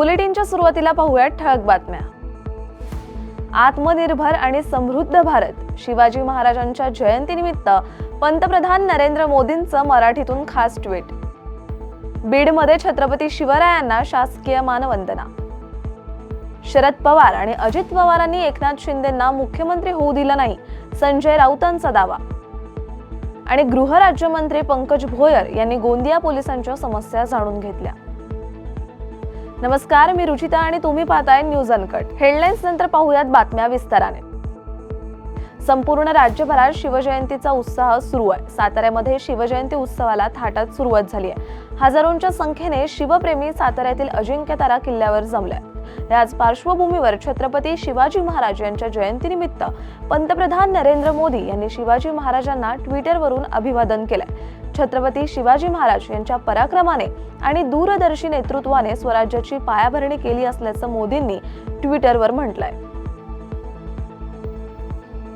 बुलेटिनच्या सुरुवातीला पाहूयात ठळक बातम्या. आत्मनिर्भर आणि समृद्ध भारत. शिवाजी महाराजांच्या जयंतीनिमित्त पंतप्रधान नरेंद्र मोदींचं मराठीतून खास ट्विट. बीडमध्ये छत्रपती शिवरायांना शासकीय मानवंदना. शरद पवार आणि अजित पवारांनी एकनाथ शिंदेंना मुख्यमंत्री होऊ दिलं नाही संजय राऊतांचा दावा. आणि गृहराज्यमंत्री पंकज भोयर यांनी गोंदिया पोलिसांच्या समस्या जाणून घेतल्या. नमस्कार मी रुचिता आणि तुम्ही पाहताय न्यूज अनकट. हेडलाईन्स नंतर पाहूयात बातम्या विस्ताराने. संपूर्ण राज्यभरात शिवजयंतीचा उत्साह सुरू आहे. साताऱ्यामध्ये शिवजयंती उत्सवाला थाटात सुरुवात झाली आहे. हजारोंच्या संख्येने शिवप्रेमी साताऱ्यातील अजिंक्यतारा किल्ल्यावर जमल्या याच पार्श्वभूमीवर छत्रपती शिवाजी महाराज यांच्या जयंतीनिमित्त पंतप्रधान नरेंद्र मोदी यांनी शिवाजी महाराजांना ट्विटरवरून अभिवादन केलं छत्रपती शिवाजी महाराज यांच्या पराक्रमाने आणि दूरदर्शी नेतृत्वाने स्वराज्याची पायाभरणी केली असल्याचं मोदींनी ट्विटरवर म्हटलंय.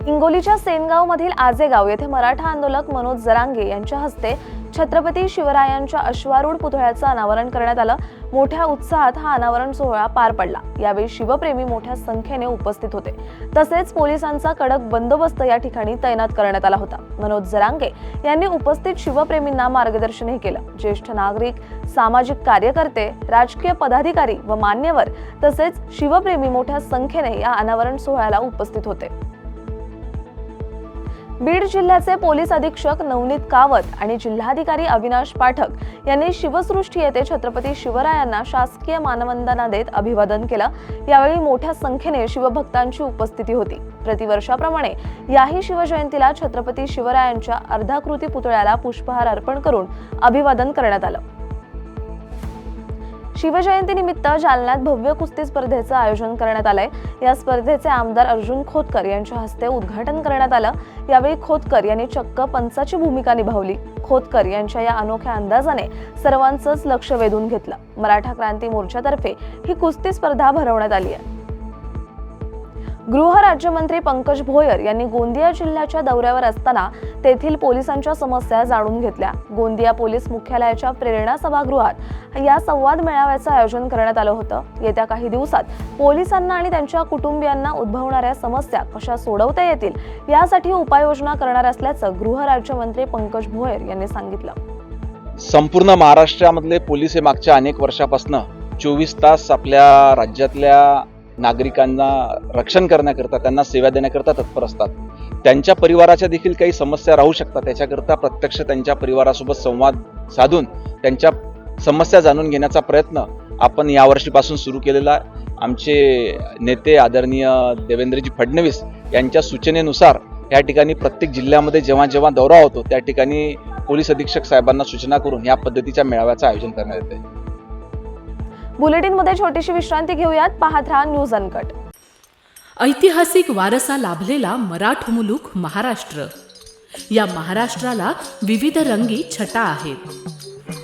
हिंगोलीच्या सेनगाव मधील आजेगाव येथे मराठा आंदोलक मनोज जरांगे यांच्या हस्ते छत्रपती शिवरायांच्या अश्वारूढ पुतळ्याचं अनावरण करण्यात आलं. मोठ्या उत्साहात हा अनावरण सोहळा पार पडला. यावेळी शिवप्रेमी मोठ्या संख्येने उपस्थित होते. तसेच पोलिसांचा कडक बंदोबस्त या ठिकाणी तैनात करण्यात आला होता. मनोज जरांगे यांनी उपस्थित शिवप्रेमींना मार्गदर्शनही केलं. ज्येष्ठ नागरिक सामाजिक कार्यकर्ते राजकीय पदाधिकारी व मान्यवर तसेच शिवप्रेमी मोठ्या संख्येने या अनावरण सोहळ्याला उपस्थित होते. बीड जिल्ह्याचे पोलीस अधीक्षक नवनीत कावत आणि जिल्हाधिकारी अविनाश पाठक यांनी शिवसृष्टी येथे छत्रपती शिवरायांना शासकीय मानवंदना देत अभिवादन केलं. यावेळी मोठ्या संख्येने शिवभक्तांची उपस्थिती होती. प्रतिवर्षाप्रमाणे याही शिवजयंतीला छत्रपती शिवरायांच्या अर्धाकृती पुतळ्याला पुष्पहार अर्पण करून अभिवादन करण्यात आलं. शिवजयंतीनिमित्त जालन्यात भव्य कुस्ती स्पर्धेचं आयोजन करण्यात आलंय. या स्पर्धेचे आमदार अर्जुन खोतकर यांच्या हस्ते उद्घाटन करण्यात आलं. यावेळी खोतकर यांनी चक्क पंचाची भूमिका निभावली. खोतकर यांच्या या अनोख्या अंदाजाने सर्वांचंच लक्ष वेधून घेतलं. मराठा क्रांती मोर्चातर्फे ही कुस्ती स्पर्धा भरवण्यात आली आहे. गृह राज्यमंत्री पंकज भोयर यांनी गोंदिया जिल्ह्याच्या दौऱ्यावर असताना तेथील पोलिसांच्या समस्या जाणून घेतल्या. गोंदिया पोलीस मुख्यालयाच्या प्रेरणा सभागृहात या संवाद मेळाव्याचं आयोजन करण्यात आलं होतं. येत्या काही दिवसात पोलिसांना आणि त्यांच्या कुटुंबियांना उद्भवणाऱ्या समस्या कशा सोडवता येतील यासाठी उपाययोजना करणार असल्याचं गृह राज्यमंत्री पंकज भोयर यांनी सांगितलं. संपूर्ण महाराष्ट्रामधले पोलीस हे मागच्या अनेक वर्षापासून चोवीस तास आपल्या राज्यातल्या नागरिकांना रक्षण करण्याकरता त्यांना सेवा देण्याकरता तत्पर असतात. त्यांच्या परिवाराच्या देखील काही समस्या राहू शकतात. त्याच्याकरता प्रत्यक्ष त्यांच्या परिवारासोबत संवाद साधून त्यांच्या समस्या जाणून घेण्याचा प्रयत्न आपण यावर्षीपासून सुरू केलेला आहे. आमचे नेते आदरणीय देवेंद्रजी फडणवीस यांच्या सूचनेनुसार या ठिकाणी प्रत्येक जिल्ह्यामध्ये जेव्हा जेव्हा दौरा होतो त्या ठिकाणी पोलीस अधीक्षक साहेबांना सूचना करून या पद्धतीच्या मेळाव्याचं आयोजन करण्यात येते बुलेटिनमध्ये छोटीशी विश्रांती घेऊयात. पाहत राहा न्यूज अनकट. ऐतिहासिक वारसा लाभलेला मराठ मुलूक महाराष्ट्र. या महाराष्ट्राला विविध रंगी छटा आहेत.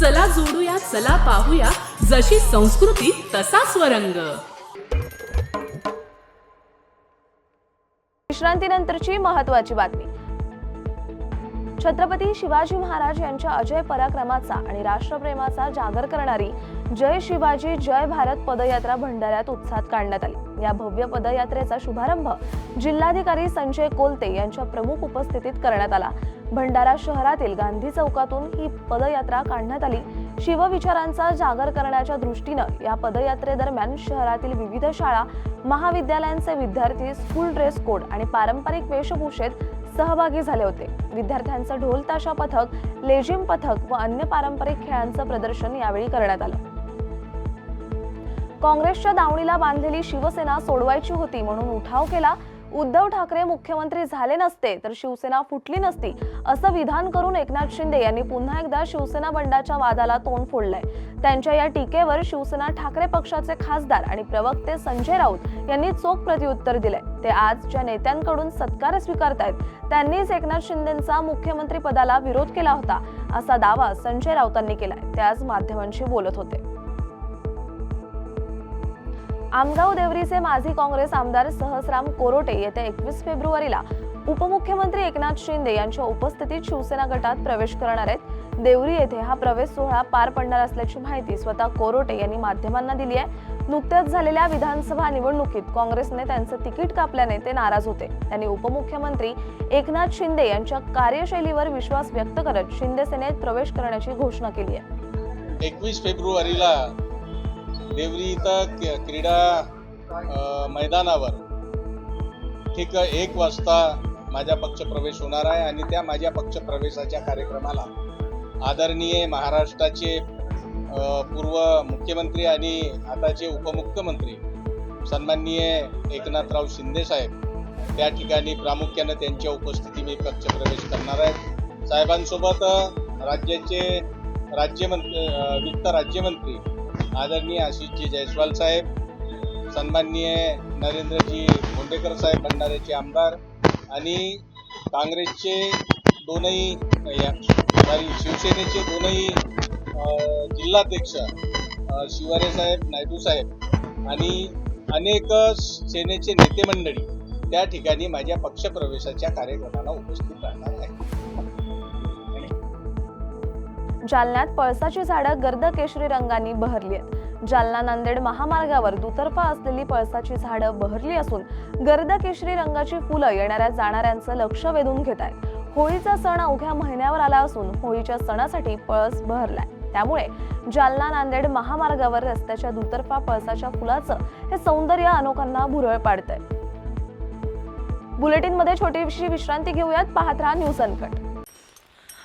चला जोडूया चला पाहूया. जशी संस्कृती तसा स्वरंग. विश्रांतीनंतरची महत्वाची बातमी. छत्रपती शिवाजी महाराज यांच्या अजय पराक्रमाचा आणि राष्ट्रप्रेमाचा जागर करणारी जय शिवाजी जय भारत पदयात्रा भंडाऱ्यात उत्साहात काढण्यात आली. या भव्य पदयात्रेचा शुभारंभ जिल्हाधिकारी संजय कोलते यांच्या प्रमुख उपस्थितीत करण्यात आला. भंडारा शहरातील गांधी चौकातून ही पदयात्रा काढण्यात आली. शिवविचारांचा जागर करण्याच्या दृष्टीनं या पदयात्रेदरम्यान शहरातील विविध शाळा महाविद्यालयांचे विद्यार्थी स्कूल ड्रेस कोड आणि पारंपरिक वेशभूषेत सहभागी झाले होते. विद्यार्थ्यांचं ढोल ताशा पथक लेझिम पथक व अन्य पारंपरिक खेळांचं प्रदर्शन यावेळी करण्यात आलं. काँग्रेसच्या दावणीला बांधलेली शिवसेना सोडवायची होती म्हणून उठाव केला. उद्धव ठाकरे मुख्यमंत्री झाले नसते तर शिवसेना फुटली नसती असं विधान करून एकनाथ शिंदे यांनी पुन्हा एकदा शिवसेना बंडाच्या वादाला तोंड फोडलंय. त्यांच्या या टीकेवर शिवसेना ठाकरे पक्षाचे खासदार आणि प्रवक्ते संजय राऊत यांनी चोख प्रत्युत्तर दिलंय. ते आज ज्या नेत्यांकडून सत्कार स्वीकारतायत त्यांनीच एकनाथ शिंदेचा मुख्यमंत्री पदाला विरोध केला होता असा दावा संजय राऊतांनी केलाय. ते आज माध्यमांशी बोलत होते. आमगाव देवरीचे माजी काँग्रेस आमदार सहसराम कोरोटे येत्या एकवीस फेब्रुवारीला उपमुख्यमंत्री एकनाथ शिंदे यांच्या उपस्थितीत शिवसेना गटात प्रवेश करणार आहेत. देवरी येथे हा प्रवेश सोहळा पार पडणार असल्याची माहिती स्वतः कोरोटे यांनी माध्यमांना दिली आहे. नुकत्याच झालेल्या विधानसभा निवडणुकीत काँग्रेसने त्यांचं तिकीट कापल्याने ते नाराज होते. त्यांनी उपमुख्यमंत्री एकनाथ शिंदे यांच्या कार्यशैलीवर विश्वास व्यक्त करत शिंदे सेनेत प्रवेश करण्याची घोषणा केली आहे. एकवीस फेब्रुवारीला देवरी इथं क्रीडा मैदानावर ठीक एक वाजता माझा पक्षप्रवेश होणार आहे आणि त्या माझ्या पक्षप्रवेशाच्या कार्यक्रमाला आदरणीय महाराष्ट्राचे पूर्व मुख्यमंत्री आणि आताचे उपमुख्यमंत्री सन्माननीय एकनाथराव शिंदे साहेब त्या ठिकाणी प्रामुख्यानं त्यांच्या उपस्थिती मी पक्षप्रवेश करणार आहे. साहेबांसोबत राज्याचे राज्यमंत्री वित्त राज्यमंत्री आदरणीय आशिषजी जयस्वाल साहेब सन्माननीय नरेंद्रजी मुंडेकर साहेब भंडाऱ्याचे आमदार आणि काँग्रेसचे दोनही सॉरी शिवसेनेचे दोनही जिल्हाध्यक्ष शिवारे साहेब नायडू साहेब आणि अनेक सेनेचे नेते मंडळी त्या ठिकाणी माझ्या पक्षप्रवेशाच्या कार्यक्रमाला उपस्थित राहणार आहे जालन्यात पळसाची झाडं गर्द केशरी रंगांनी बहरली आहेत. जालना नांदेड महामार्गावर दुतर्फा असलेली पळसाची झाडं बहरली असून गर्द केशरी रंगाची फुलं येणाऱ्या जाणाऱ्यांचं लक्ष वेधून घेत आहेत. होळीचा सण अवघ्या महिन्यावर आला असून होळीच्या सणासाठी पळस बहरलाय. त्यामुळे जालना नांदेड महामार्गावर रस्त्याच्या दुतर्फा पळसाच्या फुलाचं हे सौंदर्य अनोखांना भुरळ पाडतंय. बुलेटिनमध्ये छोटीशी विश्रांती घेऊयात. पाहत राहा न्यूज अनकट.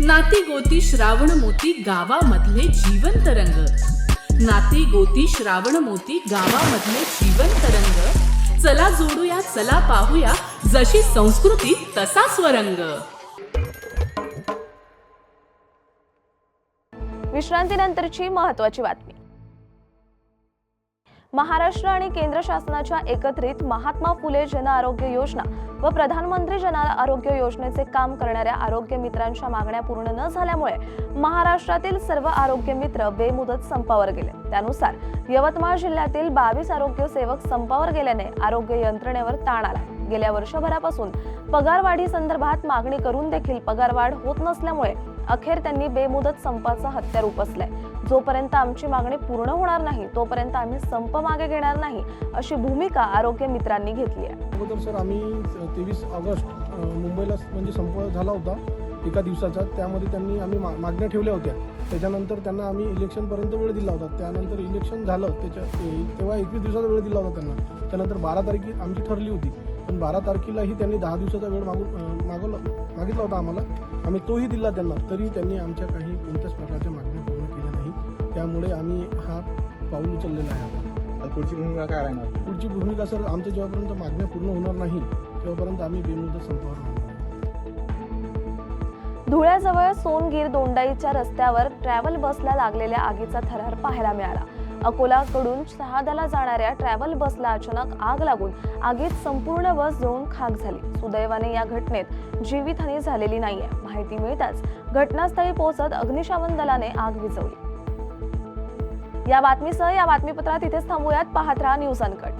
नाती गोती श्रावण मोती गावामधले जीवन तरंग नाती गोती श्रावण मोती गावामधले जीवन तरंग चला जोडूया चला पाहूया जशी संस्कृती तसा स्वरंग. विश्रांतीनंतरची महत्वाची बातमी. महाराष्ट्र आणि केंद्र शासनाच्या एकत्रित महात्मा फुले जन आरोग्य योजना व प्रधानमंत्री जन आरोग्य योजनेचे काम करणाऱ्या आरोग्य मित्रांच्या मागण्या पूर्ण न झाल्यामुळे महाराष्ट्रातील सर्व आरोग्य मित्र बेमुदत संपावर गेले. त्यानुसार यवतमाळ जिल्ह्यातील बावीस आरोग्य सेवक संपावर गेल्याने आरोग्य यंत्रणेवर ताण आला. गेल्या वर्षभरापासून. पगारवाढी संदर्भात मागणी करून देखील पगारवाढ होत नसल्यामुळे अखेर त्यांनी बेमुदत संपाचा हत्यार उपसलाय. जोपर्यंत आमची मागणी पूर्ण होणार नाही तोपर्यंत आम्ही संप मागे घेणार नाही अशी भूमिका आरोग्य मित्रांनी घेतली आहे. अगोदर सर आम्ही तेवीस ऑगस्ट मुंबईला म्हणजे संप झाला होता एका दिवसाचा. त्यामध्ये त्यांनी आम्ही मा मागण्या ठेवल्या होत्या. त्याच्यानंतर त्यांना आम्ही इलेक्शनपर्यंत वेळ दिला होता. त्यानंतर इलेक्शन झालं त्याच्या तेव्हा एकवीस दिवसाचा वेळ दिला होता त्यांना. त्यानंतर बारा तारखे आमची ठरली होती. पण बारा तारखेलाही त्यांनी दहा दिवसाचा वेळ मागून अ, मागवला मागितला होता आम्हाला. आम्ही तोही दिला त्यांना तरी त्यांनी आमच्या काही कोणत्याच प्रकारच्या मागण्या पूर्ण केल्या नाही. त्यामुळे आम्ही हा पाऊल उचललेला आहे आता. पुढची भूमिका काय राहणार? पुढची भूमिका सर आमच्या जेव्हापर्यंत मागण्या पूर्ण होणार नाही तेव्हापर्यंत आम्ही बेमुदत संपावर राहणार. धुळ्याजवळ सोनगीर दोंडाईच्या रस्त्यावर ट्रॅव्हल बसला लागलेल्या आगीचा थरार पाहायला मिळाला. अकोलाकडून शहादाला जाणाऱ्या ट्रॅव्हल बसला अचानक आग लागून आगीत संपूर्ण बस जळून खाक झाली. सुदैवाने या घटनेत जीवितहानी झालेली नाहीये. माहिती मिळताच घटनास्थळी पोहोचत अग्निशमन दलाने आग विझवली. या बातमीसह या बातमीपत्रात इथेच थांबूयात. पाहत राहा न्यूज अनकट.